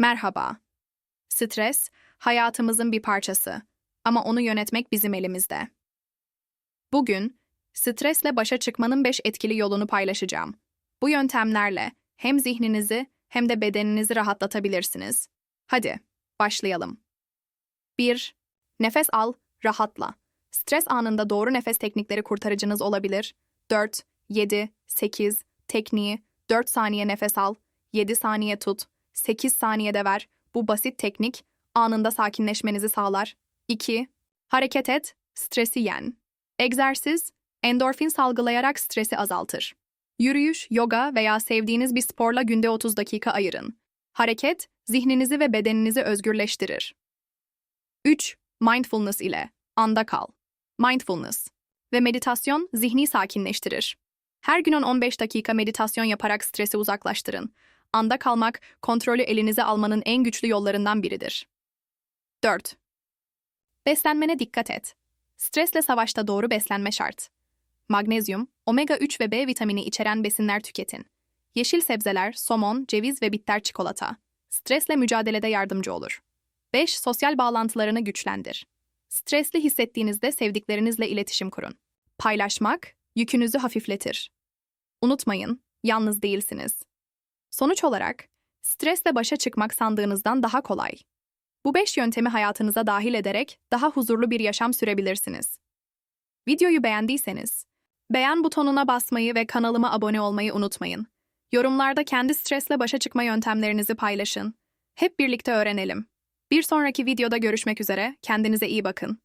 Merhaba. Stres, hayatımızın bir parçası ama onu yönetmek bizim elimizde. Bugün, stresle başa çıkmanın 5 etkili yolunu paylaşacağım. Bu yöntemlerle hem zihninizi hem de bedeninizi rahatlatabilirsiniz. Hadi, başlayalım. 1. Nefes al, rahatla. Stres anında doğru nefes teknikleri kurtarıcınız olabilir. 4, 7, 8 tekniği 4 saniye nefes al, 7 saniye tut, 8 saniyede ver. Bu basit teknik anında sakinleşmenizi sağlar. 2. Hareket et, stresi yen. Egzersiz, endorfin salgılayarak stresi azaltır. Yürüyüş, yoga veya sevdiğiniz bir sporla günde 30 dakika ayırın. Hareket, zihninizi ve bedeninizi özgürleştirir. 3. Mindfulness ile anda kal. Mindfulness ve meditasyon zihni sakinleştirir. Her gün 10-15 dakika meditasyon yaparak stresi uzaklaştırın. Anda kalmak, kontrolü elinize almanın en güçlü yollarından biridir. 4. Beslenmene dikkat et. Stresle savaşta doğru beslenme şart. Magnezyum, omega 3 ve B vitamini içeren besinler tüketin. Yeşil sebzeler, somon, ceviz ve bitter çikolata. Stresle mücadelede yardımcı olur. 5. Sosyal bağlantılarını güçlendir. Stresli hissettiğinizde sevdiklerinizle iletişim kurun. Paylaşmak, yükünüzü hafifletir. Unutmayın, yalnız değilsiniz. Sonuç olarak, stresle başa çıkmak sandığınızdan daha kolay. Bu beş yöntemi hayatınıza dahil ederek daha huzurlu bir yaşam sürebilirsiniz. Videoyu beğendiyseniz, beğen butonuna basmayı ve kanalıma abone olmayı unutmayın. Yorumlarda kendi stresle başa çıkma yöntemlerinizi paylaşın. Hep birlikte öğrenelim. Bir sonraki videoda görüşmek üzere, kendinize iyi bakın.